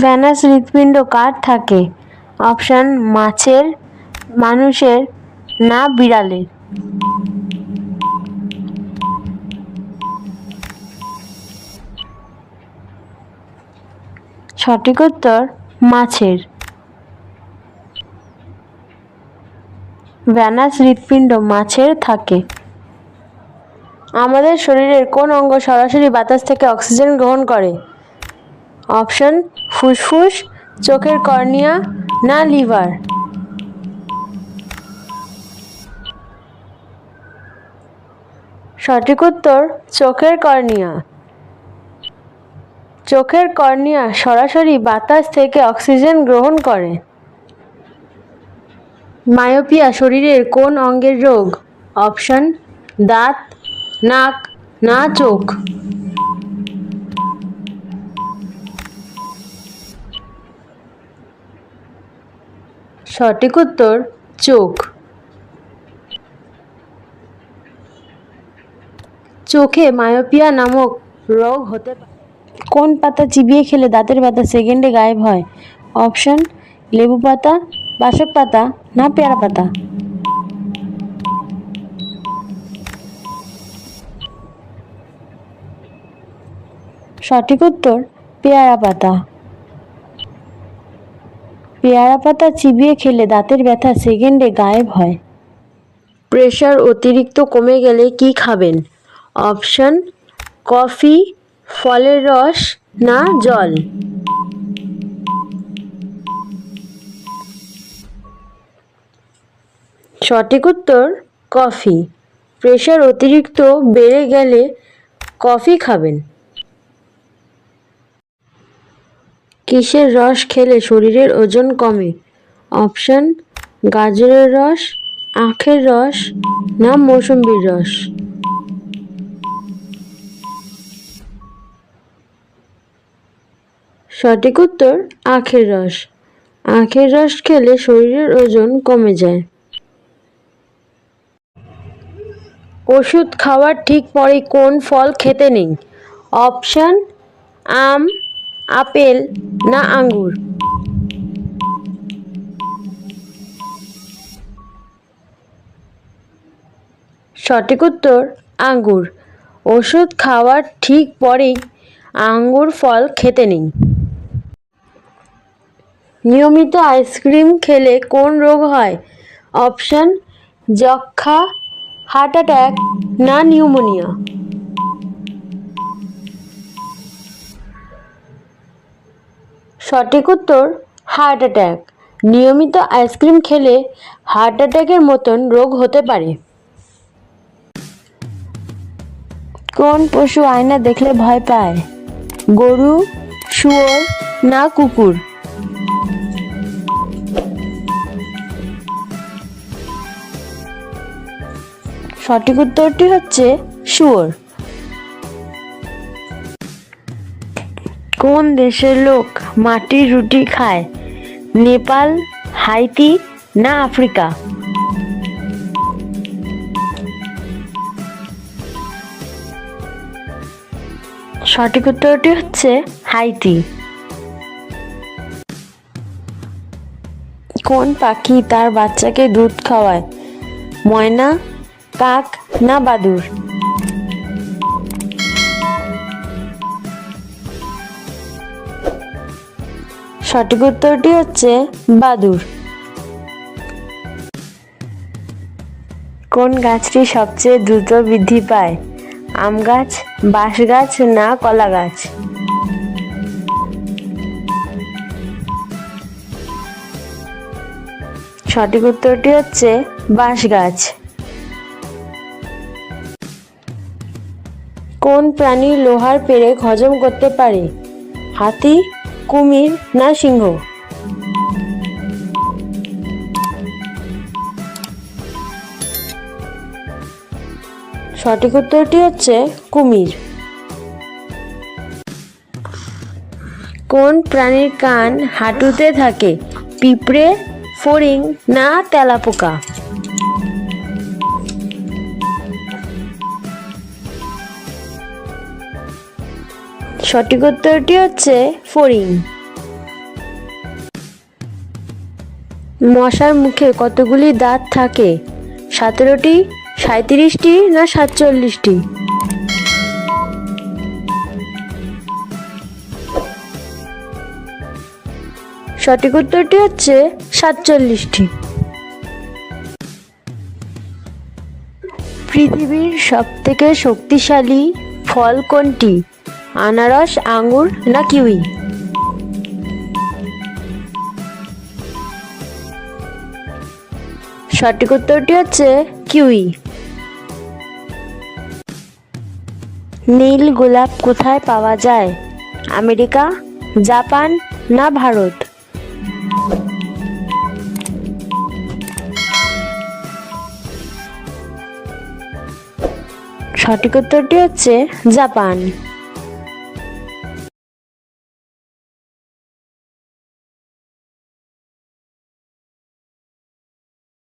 Venous হৃৎপিণ্ড কার থাকে? Option, মাছের, মানুষের, না বিড়ালের? সঠিক উত্তর, মাছের। ভ্যানাস হৃৎপিণ্ড মাছের থাকে। আমাদের শরীরের কোন অঙ্গ সরাসরি বাতাস থেকে অক্সিজেন গ্রহণ করে? অপশন, ফুসফুস, চোখের কর্নিয়া, না লিভার। সঠিক উত্তর, চোখের কর্নিয়া। চোখের কর্নিয়া সরাসরি বাতাস থেকে অক্সিজেন গ্রহণ করে। মায়োপিয়া শরীরের কোন অঙ্গের রোগ? অপশন, দাঁত, নাক, না চোখ। সঠিক উত্তর, চোখ। চোখে মায়োপিয়া নামক রোগ হতে পারে। কোন পাতা চিবিয়ে খেলে দাঁতের ব্যথা সেকেন্ডে গায়েব হয়? অপশন, লেবু পাতা, বাসক পাতা না পেয়ারা পাতা? সঠিক উত্তর, পেয়ারা পাতা। পেয়ারা পাতা চিবিয়ে খেলে দাঁতের ব্যথা সেকেন্ডে গায়েব হয়। প্রেশার অতিরিক্ত কমে গেলে কি খাবেন? অপশন, কফি, ফলের রস না জল? সঠিক উত্তর, কফি। প্রেশার অতিরিক্ত বেড়ে গেলে কফি খাবেন। কিসের রস খেলে শরীরের ওজন কমে? অপশন, গাজরের রস, আখের রস না মৌসুম্বির রস? সঠিক উত্তর, আখের রস। আখের রস খেলে শরীরের ওজন কমে যায়। ওষুধ খাওয়ার ঠিক পরে কোন ফল খেতে নেই? অপশন, আম আপেল না আঙ্গুর? সঠিক উত্তর, আঙ্গুর। ওষুধ খাওয়ার ঠিক পরেই আঙ্গুর ফল খেতে নেই নিয়মিত আইসক্রিম খেলে কোন রোগ হয়? অপশন যক্ষা হার্ট অ্যাটাক না নিউমোনিয়া। সঠিক উত্তর হার্ট অ্যাটাক নিয়মিত আইসক্রিম খেলে হার্ট অ্যাটাকের মতন রোগ হতে পারে। কোন পশু আয়না দেখলে ভয় পায়? গরু, শুয়োর না কুকুর? সঠিক উত্তরটি হচ্ছে শুয়োর। কোন দেশের লোক মাটির রুটি খায়? নেপাল, হাইতি না আফ্রিকা? সঠিক উত্তরটি হচ্ছে হাইতি। কোন পাখি তার বাচ্চাকে দুধ খাওয়ায়? ময়না কাক না বাদুর? সঠিক উত্তরটি হচ্ছে বাদুর কোন গাছটি সবচেয়ে দ্রুত বৃদ্ধি পায়? আম গাছ, বাঁশ গাছ না কলা গাছ? সঠিক উত্তরটি হচ্ছে বাঁশ গাছ। কোন প্রাণী লোহার পেরেক হজম করতে পারে? হাতি কুমির না সিংহ? সঠিক উত্তরটি হচ্ছে কুমির। কোন প্রাণীর কান হাঁটুতে থাকে? পিঁপড়ে, ফড়িং না তেলাপোকা? সঠিক উত্তরটি হচ্ছে ফড়িং। মশার মুখে কতগুলি দাঁত থাকে? সতেরোটি সাঁত্রিশটি না সাতচল্লিশটি? সঠিক উত্তরটি হচ্ছে সাতচল্লিশটি। পৃথিবীর সবথেকে শক্তিশালী ফল কোনটি? আনারস, আঙ্গুর না কিউই? সঠিক উত্তরটি হচ্ছে কিউই। নীল গোলাপ কোথায় পাওয়া যায়? আমেরিকা, জাপান না ভারত? সঠিক উত্তরটি হচ্ছে জাপান।